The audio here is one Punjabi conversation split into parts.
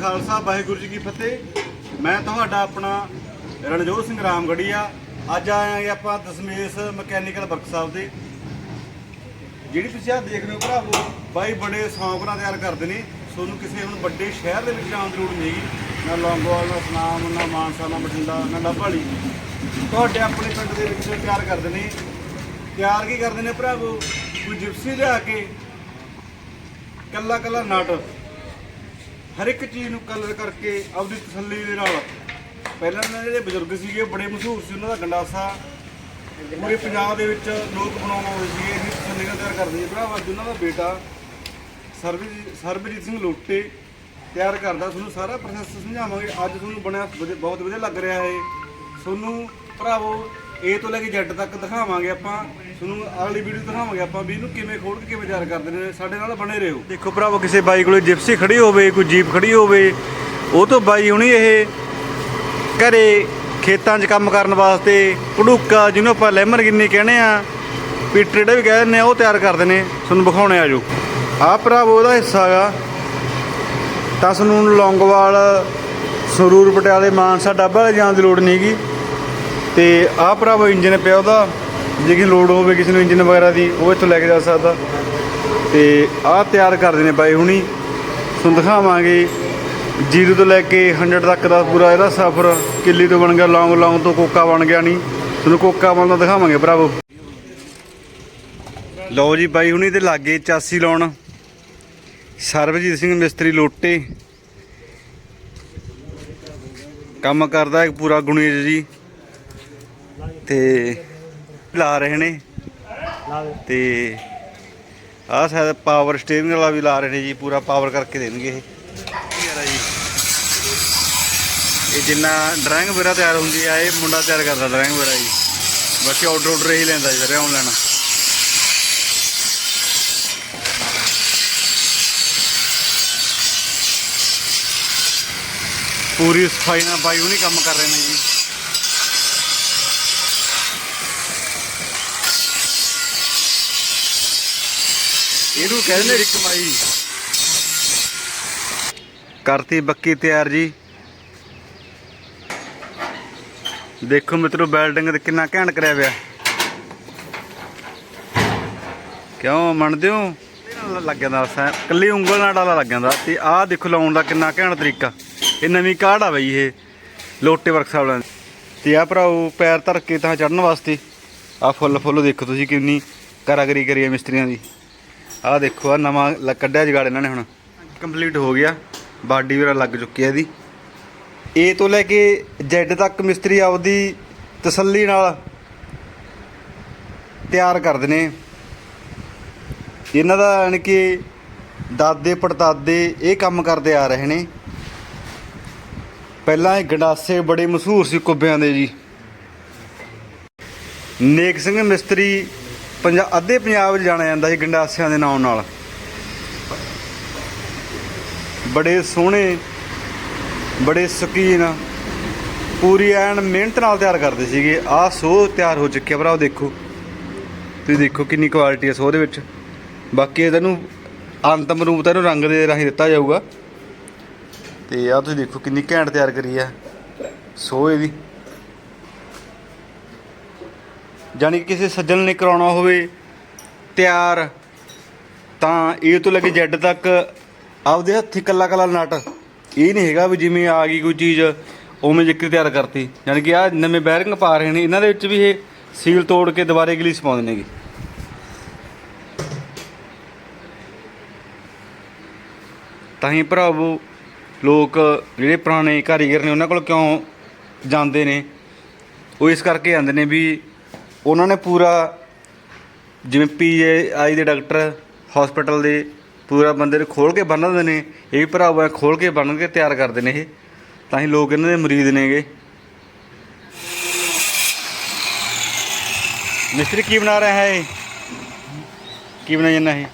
ਖਾਲਸਾ, ਵਾਹਿਗੁਰੂ ਜੀ ਕੀ ਫਤਿਹ। ਮੈਂ ਤੁਹਾਡਾ ਆਪਣਾ ਰਣਜੋਤ ਸਿੰਘ ਰਾਮਗੜੀਆ। ਅੱਜ ਆਏ ਆਂਗੇ ਆਪਾਂ ਦਸਮੇਸ਼ ਮਕੈਨੀਕਲ ਵਰਕਸ਼ਾਪ ਦੇ। ਜਿਹੜੀ ਤੁਸੀਂ ਆ ਦੇਖ ਰਹੇ ਹੋ ਭਰਾਵੋ, ਬਾਈ ਬੜੇ ਸ਼ੌਂਕ ਨਾਲ ਤਿਆਰ ਕਰਦੇ ਨੇ। ਤੁਹਾਨੂੰ ਕਿਸੇ ਹੁਣ ਵੱਡੇ ਸ਼ਹਿਰ ਦੇ ਵਿੱਚ ਜਾਣ ਦੀ ਲੋੜ ਨਹੀਂ ਨਾ ਲੌਂਗੋਵਾਲ, ਨਾ ਸਨਾਮ, ਨਾ ਮਾਨਸਾ, ਨਾ ਬਠਿੰਡਾ, ਨਾ ਡੱਬਾਲੀ ਤੁਹਾਡੇ ਆਪਣੇ ਪਿੰਡ ਦੇ ਵਿੱਚ ਤਿਆਰ ਕਰਦੇ ਨੇ। ਤਿਆਰ ਕੀ ਕਰਦੇ ਨੇ ਭਰਾਵੋ? ਕੋਈ ਜਿਪਸੀ ਲਿਆ ਕੇ ਕੱਲਾ ਕੱਲਾ ਨਾਟਕ। ਹਰ ਇੱਕ ਚੀਜ਼ ਨੂੰ ਕਲਰ ਕਰਕੇ ਆਪਦੀ ਤਸੱਲੀ ਦੇ ਨਾਲ। ਪਹਿਲਾਂ ਦੇ ਜਿਹੜੇ ਬਜ਼ੁਰਗ ਸੀਗੇ, ਬੜੇ ਮਸ਼ਹੂਰ ਸੀ ਉਹਨਾਂ ਦਾ ਗੰਡਾਸਾ। ਪੂਰੇ ਪੰਜਾਬ ਦੇ ਵਿੱਚ ਲੋਕ ਬਣਾਉਣ ਆਉਂਦੇ ਸੀਗੇ, ਇਹ ਤਸੱਲੀ ਨਾਲ ਤਿਆਰ ਕਰਦੇ ਸੀ। ਭਰਾਵਾ ਉਹਨਾਂ ਦਾ ਬੇਟਾ ਸਰਬਜੀਤ ਸਰਬਜੀਤ ਸਿੰਘ ਲੋਟੇ ਤਿਆਰ ਕਰਦਾ। ਤੁਹਾਨੂੰ ਸਾਰਾ ਪ੍ਰੋਸੈਸ ਸਮਝਾਵਾਂਗੇ। ਅੱਜ ਤੁਹਾਨੂੰ ਬਣਿਆ ਵਧੀਆ- ਬਹੁਤ ਵਧੀਆ ਲੱਗ ਰਿਹਾ ਹੈ ਤੁਹਾਨੂੰ ਭਰਾਵੋ A ਤੋਂ ਲੈ ਕੇ Z ਤੱਕ ਦਿਖਾਵਾਂਗੇ ਆਪਾਂ। ਤੁਹਾਨੂੰ ਅਗਲੀ ਵੀਡੀਓ ਦਿਖਾਵਾਂਗੇ ਆਪਾਂ ਵੀ ਇਹਨੂੰ ਕਿਵੇਂ ਖੋਲ ਕੇ ਕਿਵੇਂ ਤਿਆਰ ਕਰਦੇ ਨੇ। ਸਾਡੇ ਨਾਲ ਬਣੇ ਰਹੋ। ਦੇਖੋ ਭਰਾਵੋ, ਕਿਸੇ ਬਾਈ ਕੋਲੇ ਜਿਪਸੀ ਖੜੀ ਹੋਵੇ, ਕੋਈ ਜੀਪ ਖੜੀ ਹੋਵੇ, ਉਹ ਤੋਂ ਬਾਈ ਹੁਣੀ ਇਹ ਘਰੇ ਖੇਤਾਂ 'ਚ ਕੰਮ ਕਰਨ ਵਾਸਤੇ ਪੜੂਕਾ ਜਿਹਨੂੰ ਆਪਾਂ ਲੈਮਰਗਿੰਨੀ ਕਹਿੰਦੇ ਆ ਪੀਟਰੇਡਾ ਵੀ ਕਹਿੰਦੇ ਨੇ ਉਹ ਤਿਆਰ ਕਰਦੇ ਨੇ। ਤੁਹਾਨੂੰ ਵਿਖਾਉਣੇ ਆ ਜੋ। ਆਹ ਭਰਾਵੋ, ਉਹਦਾ ਹਿੱਸਾ ਹੈਗਾ ਤਾਂ ਤੁਹਾਨੂੰ ਲੌਂਗਵਾਲ ਸਰੂਰ ਪਟਿਆਲੇ, ਮਾਨਸਾ, ਡੱਬਾ ਵਾਲੇ ਜਾਣ ਦੀ ਲੋੜ ਨਹੀਂ ਹੈਗੀ ਤੇ ਆਹ ਭਰਾਵੋ ਇੰਜਨ ਪਿਆ ਉਹਦਾ ਜੇ ਕਿਸੇ ਲੋਡ ਹੋਵੇ ਕਿਸੇ ਨੂੰ ਇੰਜਨ ਵਗੈਰਾ ਦੀ, ਉਹ ਇੱਥੋਂ ਲੈ ਕੇ ਜਾ ਸਕਦਾ। ਤੇ ਆਹ ਤਿਆਰ ਕਰਦੇ ਨੇ ਬਾਈ ਹੁਣੀ। ਤੁਹਾਨੂੰ ਦਿਖਾਵਾਂਗੇ, ਜ਼ੀਰੋ ਤੋਂ ਲੈ ਕੇ 100 ਤੱਕ ਦਾ ਪੂਰਾ ਇਹਦਾ ਸਫ਼ਰ। ਕਿੱਲੀ ਤੋਂ ਬਣ ਗਿਆ, ਲੌਂਗ ਲੌਂਗ ਤੋਂ ਕੋਕਾ ਬਣ ਗਿਆ ਨਹੀਂ ਤੁਹਾਨੂੰ ਕੋਕਾ ਬਣਦਾ ਦਿਖਾਵਾਂਗੇ, ਭਰਾਵੋ। ਲਓ ਜੀ ਬਾਈ ਹੁਣੀ ਤੇ ਲਾਗੇ ਚਾਸੀ ਲਾਉਣ। ਸਰਬਜੀਤ ਸਿੰਘ ਮਿਸਤਰੀ ਲੋਟੇ। ਕੰਮ ਕਰਦਾ ਇੱਕ ਪੂਰਾ ਗੁਣੇਜ ਜੀ। ਤੇ ਲਾ ਰਹੇ ਨੇ। ਤੇ ਆਹ ਸ਼ਾਇਦ ਪਾਵਰ ਸਟੀਅਰਿੰਗ ਵਾਲਾ ਵੀ ਲਾ ਰਹੇ ਨੇ ਜੀ ਪੂਰਾ ਪਾਵਰ ਕਰਕੇ ਦੇਣਗੇ ਇਹ। ਯਾਰ ਜੀ ਇਹ ਜਿੰਨਾ ਡਰਾਇੰਗ ਵਗੈਰਾ ਤਿਆਰ ਹੁੰਦੀ ਆ ਇਹ ਮੁੰਡਾ ਤਿਆਰ ਕਰਦਾ ਡਰਾਇੰਗ ਵਗੈਰਾ ਜੀ। ਬਾਕੀ ਆਰਡਰ ਆਰਡਰ ਹੀ ਲੈਂਦਾ ਜੀ ਸਾਰੇ ਆਨਲਾਈਨ ਪੂਰੀ ਸਫ਼ਾਈ ਨਾਲ ਬਾਈ ਉਹਨੀ ਕੰਮ ਕਰ ਰਹੇ ਨੇ ਜੀ। ਇਹਨੂੰ ਕਹਿੰਦੇ ਨੇ ਰਿਕਮਾਈ ਕਰਤੀ ਬੱਕੀ ਤਿਆਰ ਜੀ। ਦੇਖੋ ਮਿੱਤਰੋ ਬੈਲਡਿੰਗ ਤੇ ਕਿੰਨਾ ਘੈਂਟ ਕਰਿਆ ਪਿਆ। ਕਿਉਂ ਮੰਨਦੇ ਹੋ? ਲੱਗ ਜਾਂਦਾ ਸੈਂ ਕੱਲੀ ਉਂਗਲ ਨਾਲ ਡਾਲਾ ਲੱਗ ਜਾਂਦਾ। ਤੇ ਆਹ ਦੇਖੋ ਲਾਉਣ ਦਾ ਕਿੰਨਾ ਘੈਂਟ ਤਰੀਕਾ। ਇਹ ਨਵੀਂ ਕਾਢ ਆ ਬਈ ਇਹ ਲੋਟੇ ਵਰਕਸ਼ਾਪ ਵਾਲਿਆਂ ਤੇ ਆ ਭਰਾਓ ਪੈਰ ਧਰ ਕੇ ਤਾਂ ਚੜਨ ਵਾਸਤੇ। ਆ ਫੁੱਲ ਫੁੱਲ ਦੇਖੋ ਤੁਸੀਂ ਕਿੰਨੀ ਕਾਰਾਗਰੀ ਕਰੀ ਹੈ ਮਿਸਤਰੀਆਂ ਦੀ। ਆਹ ਦੇਖੋ ਆ ਨਵਾਂ ਲ- ਕੱਢਿਆ ਜਗਾੜ ਇਹਨਾਂ ਨੇ ਹੁਣ। ਕੰਪਲੀਟ ਹੋ ਗਿਆ। ਬਾਡੀ ਵਗੈਰਾ ਲੱਗ ਚੁੱਕੀ ਹੈ ਇਹਦੀ। ਏ ਤੋਂ ਲੈ ਕੇ Z ਤੱਕ ਮਿਸਤਰੀ ਆਪਦੀ ਤਸੱਲੀ ਨਾਲ ਤਿਆਰ ਕਰਦੇ ਨੇ। ਇਹਨਾਂ ਦਾ ਯਾਨੀ ਕਿ ਦਾਦੇ, ਪੜਦਾਦੇ ਇਹ ਕੰਮ ਕਰਦੇ ਆ ਰਹੇ ਨੇ। ਪਹਿਲਾਂ ਇਹ ਗੰਡਾਸੇ ਬੜੇ ਮਸ਼ਹੂਰ ਸੀ ਕੁੱਬਿਆਂ ਦੇ ਜੀ। ਨੇਕ ਸਿੰਘ ਮਿਸਤਰੀ ਪੰਜਾ ਅੱਧੇ ਪੰਜਾਬ 'ਚ ਜਾਣਿਆ ਜਾਂਦਾ ਸੀ ਗੰਡਾਸਿਆਂ ਦੇ ਨਾਮ ਨਾਲ। ਬੜੇ ਸੋਹਣੇ, ਬੜੇ ਸ਼ੌਕੀਨ, ਪੂਰੀ ਐਨ ਮਿਹਨਤ ਨਾਲ ਤਿਆਰ ਕਰਦੇ ਸੀਗੇ। ਆਹ ਸੋ ਤਿਆਰ ਹੋ ਚੁੱਕਿਆ ਭਰਾਓ ਦੇਖੋ। ਤੁਸੀਂ ਦੇਖੋ ਕਿੰਨੀ ਕੁਆਲਿਟੀ ਹੈ ਸੋ ਦੇ ਵਿੱਚ। ਬਾਕੀ ਇਹਨੂੰ ਅੰਤਮ ਰੂਪ ਤਾਂ ਇਹਨੂੰ ਰੰਗ ਦੇ ਰਾਹੀਂ ਦਿੱਤਾ ਜਾਊਗਾ। ਤੇ ਆਹ ਤੁਸੀਂ ਦੇਖੋ ਕਿੰਨੀ ਘੈਂਟ ਤਿਆਰ ਕਰੀ ਆ। ਸੋ ਇਹਦੀ। ਜਾਣੀ ਕਿ ਕਿਸੇ ਸੱਜਣ ਨੇ ਕਰਾਉਣਾ ਹੋਵੇ ਤਿਆਰ, ਤਾਂ ਇਹ ਤੋਂ ਲੈ ਕੇ ਜੈਡ ਤੱਕ ਆਪਦੇ ਹੱਥੀ ਕੱਲਾ ਕੱਲਾ ਨਟ, ਇਹ ਨਹੀਂ ਹੈਗਾ ਵੀ ਜਿਵੇਂ ਆ ਗਈ ਕੋਈ ਚੀਜ਼, ਉਵੇਂ ਜਿੱਕਰ ਤਿਆਰ ਕਰਤੀ। ਯਾਨੀ ਕਿ ਆ ਨਵੇਂ ਬੈਰਿੰਗ ਪਾ ਰਹੇ ਨੇ, ਇਹਨਾਂ ਦੇ ਵਿੱਚ ਵੀ ਇਹ ਸੀਲ ਤੋੜ ਕੇ ਦੁਬਾਰੇ ਗਲੀਸ ਪਾਉਂਦੇ ਨੇਗੇ। ਤਾਂ ਹੀ ਭਰਾਵੋ ਲੋਕ ਜਿਹੜੇ ਪੁਰਾਣੇ ਕਾਰੀਗਰ ਨੇ, ਉਹਨਾਂ ਕੋਲ ਕਿਉਂ ਜਾਂਦੇ ਨੇ? ਉਹ ਇਸ ਕਰਕੇ ਜਾਂਦੇ ਨੇ ਵੀ ਉਹਨਾਂ ਨੇ ਪੂਰਾ ਜਿਵੇਂ ਪੀਏ ਆਈ ਦੇ ਡਾਕਟਰ ਹਸਪੀਟਲ ਦੇ ਪੂਰਾ ਬੰਦੇ ਨੂੰ ਖੋਲ ਕੇ ਬੰਨ ਦਿੰਦੇ ਨੇ, ਇਹ ਵੀ ਭਰਾਵਾ ਖੋਲ ਕੇ ਬੰਨ ਕੇ ਤਿਆਰ ਕਰਦੇ ਨੇ ਇਹ। ਤਾਂ ਹੀ ਲੋਕ ਇਹਨਾਂ ਦੇ ਮਰੀਜ਼ ਨੇਗੇ। ਮਿਸਤਰੀ, ਕੀ ਬਣਾ ਰਿਹਾ ਹੈ ਇਹ? ਕੀ ਬਣਾਈ ਜਾਂਦਾ ਇਹ?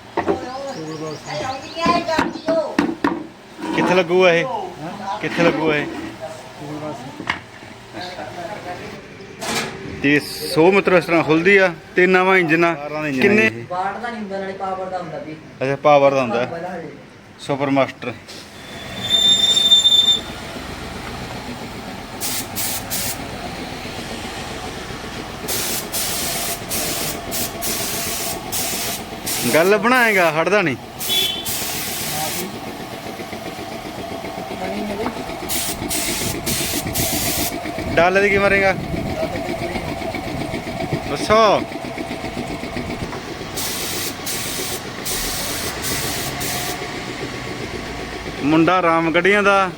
ਕਿੱਥੇ ਲੱਗੂਗਾ ਇਹ? ਕਿੱਥੇ ਲੱਗੂਗਾ ਇਹ? ਤੇ 100 ਮੀਟਰ ਇਸ ਤਰ੍ਹਾਂ ਖੁੱਲਦੀ ਆ ਤੇ ਨਵਾਂ ਇੰਜਨ ਆ। ਕਿੰਨੇ? ਵਾਟ ਦਾ ਨਹੀਂ ਹੁੰਦਾ ਪਾਵਰ ਦਾ ਹੁੰਦਾ ਵੀ। ਅੱਛਾ ਪਾਵਰ ਦਾ ਹੁੰਦਾ। ਸੁਪਰ ਮਾਸਟਰ ਗੱਲ ਬਣਾਏਗਾ ਹਟਦਾ ਨਹੀਂ। ਡਾਲ ਦੇ ਕੀ ਮਰੇਗਾ? ਅੱਛਾ ਮੁੰਡਾ ਰਾਮ ਗੱਡੀਆਂ ਦਾ।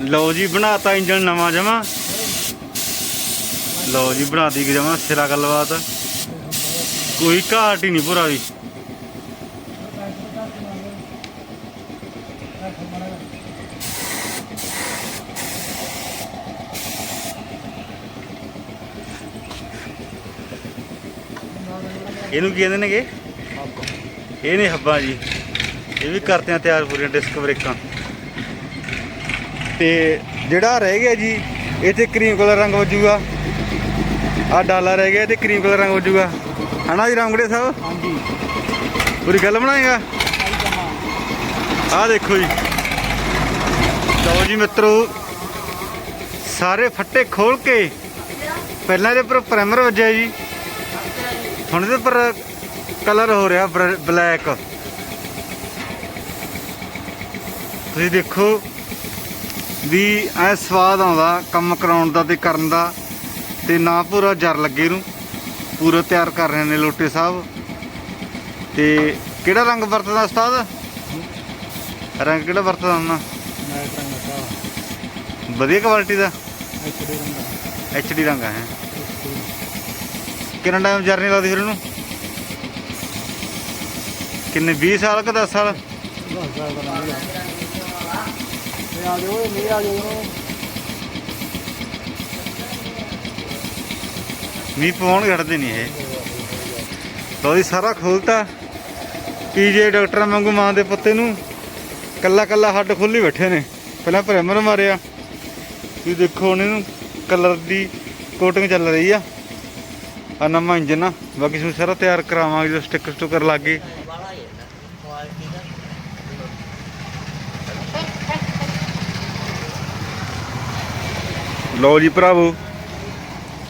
ਲਓ ਜੀ, ਬਣਾਤਾ ਇੰਜਨ ਨਵਾਂ ਜਮਾ। ਲਓ ਜੀ ਬਣਾਤੀ ਕਿ ਜਮਾ, ਸਿਰਾ ਗੱਲਬਾਤ। ਕੋਈ ਘਾਟ ਹੀ ਨਹੀਂ ਭੁਰਾ ਦੀ ਇਹਨੂੰ ਕੀ ਕਹਿੰਦੇ ਨੇਗੇ? ਇਹ ਨੇ ਹੱਬਾਂ ਜੀ। ਇਹ ਵੀ ਕਰਤੇ ਆ ਤਿਆਰ ਪੂਰੀਆਂ ਡਿਸਕ ਬ੍ਰੇਕਾਂ। ਤੇ ਜਿਹੜਾ ਰਹਿ ਗਿਆ ਜੀ ਇਹ ਤੇ ਕਰੀਮ ਕਲਰ ਰੰਗ ਵੱਜੂਗਾ। ਆ ਡਾਲਾ ਰਹਿ ਗਿਆ ਤੇ ਕਰੀਮ ਕਲਰ ਰੰਗ ਵੱਜੂਗਾ। ਹਨਾ ਜੀ ਰਾਮਗੜੇ ਸਾਹਿਬ? ਹਾਂਜੀ। ਪੂਰੀ ਗੱਲ ਬਣਾਏਗਾ? ਆ ਦੇਖੋ ਜੀ। ਲਓ ਜੀ ਮਿੱਤਰੋ ਸਾਰੇ ਫੱਟੇ ਖੋਲ ਕੇ ਪਹਿਲਾਂ ਇਹਦੇ ਉੱਪਰ ਪ੍ਰਾਈਮਰ ਵੱਜਿਆ ਜੀ। ਹੁਣ ਇਹਦੇ ਉੱਪਰ ਕਲਰ ਹੋ ਰਿਹਾ ਬਲੈਕ। ਤੁਸੀਂ ਦੇਖੋ ਵੀ ਐ ਸਵਾਦ ਆਉਂਦਾ ਕੰਮ ਕਰਾਉਣ ਦਾ ਤੇ ਕਰਨ ਦਾ ਤੇ ਨਾ ਪੂਰਾ ਜਰ ਲੱਗੇ ਨੂੰ। ਪੂਰਾ ਤਿਆਰ ਕਰ ਰਹੇ ਨੇ ਲੋਟੇ ਸਾਹਿਬ। ਤੇ ਕਿਹੜਾ ਰੰਗ ਵਰਤਦਾ ਉਸਤਾਦ? ਰੰਗ ਕਿਹੜਾ ਵਰਤਦਾ ਹੁੰਦਾ ਵਧੀਆ ਕੁਆਲਿਟੀ ਦਾ। ਐਚਡੀ ਰੰਗਾ ਐਚਡੀ ਰੰਗ ਹੈ। ਕਿੰਨਾ ਟਾਈਮ ਜਰਨੀ ਲੱਗਦੀ ਫਿਰ ਇਹਨੂੰ ਕਿੰਨੇ 20 ਸਾਲ ਕਿ 10 ਸਾਲ ਦਸ ਸਾਲ? ਮੀਂਹ ਪਵਾਉਣ ਘੜਦੇ ਨਹੀਂ ਇਹ। ਲਓ ਜੀ, ਸਾਰਾ ਖੋਲਤਾ। ਪੀਜੇ ਡਾਕਟਰ ਵਾਂਗੂ ਮਾਂ ਦੇ ਪੁੱਤੇ ਨੂੰ ਕੱਲਾ ਕੱਲਾ ਹੱਡ ਖੋਲੀ ਬੈਠੇ ਨੇ। ਪਹਿਲਾਂ ਪ੍ਰਾਈਮਰ ਮਾਰਿਆ ਤੁਸੀਂ ਦੇਖੋ ਹੁਣ ਇਹਨੂੰ ਕਲਰ ਦੀ ਕੋਟਿੰਗ ਚੱਲ ਰਹੀ ਆ। ਆ ਨਵਾਂ ਇੰਜਨ ਆ। ਬਾਕੀ ਤੁਹਾਨੂੰ ਸਾਰਾ ਤਿਆਰ ਕਰਾਵਾਂਗੇ ਜੋ ਸਟicker ਸਟੁੱਕਰ ਲੱਗ ਗਏ। ਲਓ ਜੀ ਭਰਾਵੋ,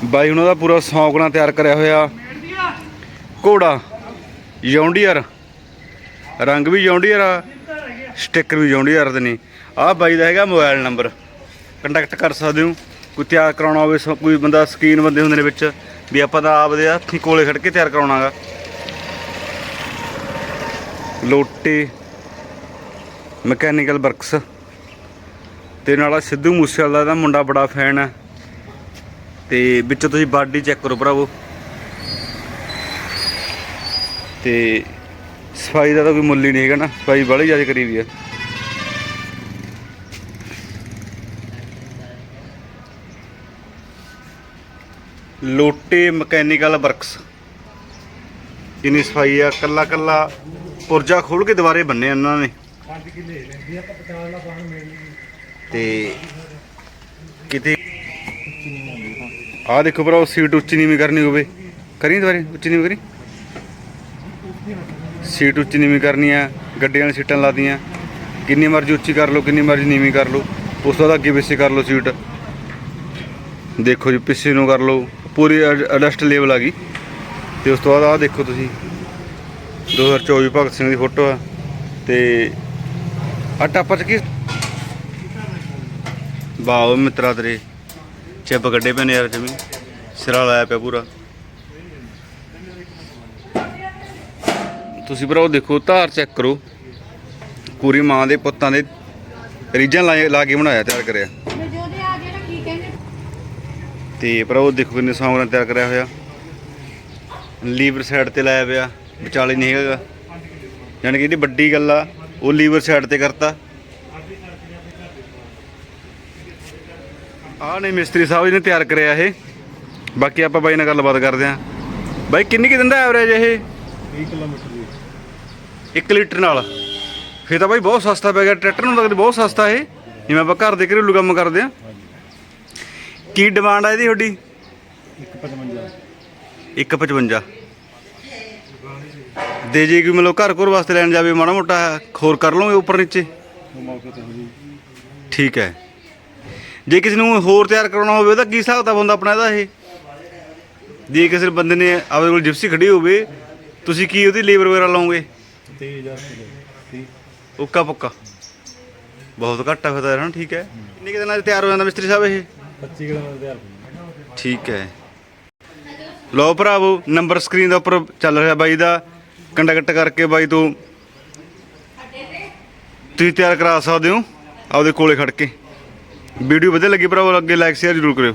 ਬਾਈ ਉਹਨਾਂ ਦਾ ਪੂਰਾ ਸੌਂਕਣਾ ਤਿਆਰ ਕਰਿਆ ਹੋਇਆ। ਘੋੜਾ ਜੌਂਡੀਅਰ ਰੰਗ ਵੀ ਜੌਂਡੀਅਰ ਆ ਸਟicker ਵੀ ਜੌਂਡੀਅਰ ਦੇ ਨੇ। ਆਹ ਬਾਈ ਦਾ ਹੈਗਾ ਮੋਬਾਈਲ ਨੰਬਰ। ਕੰਟੈਕਟ ਕਰ ਸਕਦੇ ਹੋ। ਕੋਈ ਤਿਆਰ ਕਰਾਉਣਾ ਹੋਵੇ ਕੋਈ ਬੰਦਾ ਸਕੀਨ ਬੰਦੇ ਹੁੰਦੇ ਨੇ ਵਿੱਚ। ਵੀ ਆਪਾਂ ਤਾਂ ਆਪਦੇ ਹੱਥੀਂ ਕੋਲੇ ਖੜ ਕੇ ਤਿਆਰ ਕਰਾਉਣਾਗਾ। ਲੋਟੇ, ਮਕੈਨੀਕਲ ਵਰਕਸ। ਤੇ ਨਾਲ ਸਿੱਧੂ ਮੂਸੇਵਾਲਾ ਦਾ ਇਹਦਾ ਮੁੰਡਾ ਬੜਾ ਫੈਨ ਹੈ ਤੇ ਵਿੱਚ ਤੁਸੀਂ ਬਾਡੀ ਚੈੱਕ ਕਰੋ ਭਰਾਵੋ। ਤੇ ਸਫ਼ਾਈ ਦਾ ਤਾਂ ਕੋਈ ਮੁੱਲ ਹੀ ਨਹੀਂ ਹੈਗਾ ਨਾ। ਸਫ਼ਾਈ ਬੜੀ ਜ਼ਿਆਦਾ ਕਰੀ ਵੀ ਹੈ ਲੋਟੇ ਮਕੈਨੀਕਲ ਵਰਕਸ। ਜਿੰਨੀ ਸਫ਼ਾਈ ਆ, ਕੱਲਾ ਕੱਲਾ ਪੁਰਜਾ ਖੋਲ ਕੇ ਦੁਬਾਰੇ ਬੰਨੇ ਉਹਨਾਂ ਨੇ। 5 ਕਿੱਲੇ ਲੈਂਦੀ ਆਪਾਂ 50 ਦਾ ਪਾਣ ਮਿਲ ਤੇ ਕਿਤੇ ਆਹ ਦੇਖੋ ਭਰਾ ਸੀਟ ਉੱਚੀ ਨੀਵੀਂ ਕਰਨੀ ਹੋਵੇ। ਕਰੀ ਦੁਬਾਰੇ? ਉੱਚੀ ਨੀਵੀਂ ਕਰੀ? ਸੀਟ ਉੱਚੀ ਨੀਵੀਂ ਕਰਨੀ ਆ, ਗੱਡੀਆਂ ਵਾਲੀ ਸੀਟਾਂ ਲਾਦੀਆਂ ਕਿੰਨੀ ਮਰਜ਼ੀ ਉੱਚੀ ਕਰ ਲਓ, ਕਿੰਨੀ ਮਰਜ਼ੀ ਨੀਵੀਂ ਕਰ ਲਓ। ਉਸ ਤੋਂ ਬਾਅਦ ਅੱਗੇ ਪਿੱਛੇ ਕਰ ਲਓ ਸੀਟ। ਦੇਖੋ ਜੀ, ਪਿੱਛੇ ਨੂੰ ਕਰ ਲਓ। ਪੂਰੀ ਅਡਸਟ ਲੈਵਲ ਆ ਗਈ। ਤੇ ਉਸ ਤੋਂ ਬਾਅਦ ਆਹ ਦੇਖੋ ਤੁਸੀਂ 2024 ਭਗਤ ਸਿੰਘ ਦੀ ਫੋਟੋ ਆ, ਤੇ ਆ ਟਾਪਾ ਚ ਕੀ? ਵਾਹ ਮਿੱਤਰਾ ਤੇਰੇ ਚਿੱਬ ਕੱਢੇ ਪਏ ਨੇ ਯਾਰ ਜਮੀ, ਸਿਰਾ ਲਾਇਆ ਪਿਆ ਪੂਰਾ। ਤੁਸੀਂ ਭਰਾ ਉਹ ਦੇਖੋ, ਧਾਰ ਚੈੱਕ ਕਰੋ। ਪੂਰੀ ਮਾਂ ਦੇ ਪੁੱਤਾਂ ਦੇ ਰੀਜਨ ਲਾ ਲਾ ਕੇ ਬਣਾਇਆ, ਤਿਆਰ ਕਰਿਆ ਜੋਦੇ ਆ ਜਿਹੜਾ ਕੀ ਕਹਿੰਦੇ ਤੇ ਭਰਾ ਉਹ ਦੇਖੋ ਕਿੰਨੇ ਸੌਂਗ ਨਾਲ ਤਿਆਰ ਕਰਿਆ ਹੋਇਆ। ਲੀਵਰ ਸਾਈਡ ਤੇ ਲਾਇਆ ਪਿਆ, ਵਿਚਾਲੇ ਨਹੀਂ ਹੈਗਾ। ਯਾਨੀ ਕਿ ਇਹਦੀ ਵੱਡੀ ਗੱਲ ਆ, ਉਹ ਲੀਵਰ ਸਾਈਡ ਤੇ ਕਰਤਾ। ਆਹ ਨੇ ਮਿਸਤਰੀ ਸਾਹਿਬ ਜੀ ਨੇ ਤਿਆਰ ਕਰਿਆ ਇਹ। ਬਾਕੀ ਆਪਾਂ ਬਾਈ ਨਾਲ ਗੱਲਬਾਤ ਕਰਦੇ ਆਂ ਬਾਈ, ਕਿੰਨੀ ਕਿ ਦਿੰਦਾ ਐਵਰੇਜ ਇਹ? 20 ਕਿਲੋਮੀਟਰ ਦੀ 1 ਲੀਟਰ ਨਾਲ। ਫੇਰ ਤਾਂ ਬਾਈ ਬਹੁਤ ਸਸਤਾ ਪੈ ਗਿਆ, ਟਰੈਕਟਰ ਨੂੰ ਲੱਗਦਾ ਬਹੁਤ ਸਸਤਾ ਇਹ। ਜਿਵੇਂ ਆਪਾਂ ਘਰ ਦੇ ਘਰੇਲੂ ਕੰਮ ਕਰਦੇ ਆਂ ਕੀ ਡਿਮਾਂਡ ਆ ਇਹਦੀ ਤੁਹਾਡੀ? 155 155 ਦੇ ਜੇ ਕਿ ਮਤਲਬ ਘਰ ਘਰ ਵਾਸਤੇ ਲੈਣ ਜਾਵੇ, ਮਾੜਾ ਮੋਟਾ ਖੋਰ ਕਰ ਲਓਗੇ ਉੱਪਰ ਨੀਚੇ? ਠੀਕ ਹੈ। ਜੇ ਕਿਸੇ ਨੂੰ ਹੋਰ ਤਿਆਰ ਕਰਾਉਣਾ ਹੋਵੇ ਉਹਦਾ ਕੀ ਹਿਸਾਬ ਕਿਤਾਬ ਹੁੰਦਾ ਆਪਣਾ ਇਹਦਾ ਇਹ? ਜੇ ਕਿਸੇ ਬੰਦੇ ਨੇ ਆਪਦੇ ਕੋਲ ਜਿਪਸੀ ਖੜੀ ਹੋਵੇ, ਤੁਸੀਂ ਕੀ ਉਹਦੀ ਲੇਬਰ ਵਗੈਰਾ ਲਾਓਗੇ? 30000 ਰੁਪਏ ਉੱਕਾ ਪੁੱਕਾ ਬਹੁਤ ਘੱਟ ਆ ਫਿਰ ਤਾਂ ਠੀਕ ਹੈ। ਕਿੰਨੇ ਕੁ ਦਿਨਾਂ 'ਚ ਤਿਆਰ ਹੋ ਜਾਂਦਾ ਮਿਸਤਰੀ ਸਾਹਿਬ ਇਹ? 25 ਕਿਲੋ ਦਾ ਠੀਕ ਹੈ। ਲਓ ਭਰਾਵੋ ਨੰਬਰ ਸਕਰੀਨ ਦੇ ਉੱਪਰ ਚੱਲ ਰਿਹਾ ਬਾਈ ਦਾ। ਕੰਟੈਕਟ ਕਰਕੇ ਬਾਈ ਤੋਂ ਤੁਸੀਂ ਤਿਆਰ ਕਰਾ ਸਕਦੇ ਹੋ। ਆਪਦੇ ਕੋਲੇ ਖੜ ਕੇ। ਵੀਡੀਓ ਵਧੀਆ ਲੱਗੀ ਭਰਾਵੋ, ਅੱਗੇ ਲਾਈਕ ਸ਼ੇਅਰ ਜ਼ਰੂਰ ਕਰਿਓ।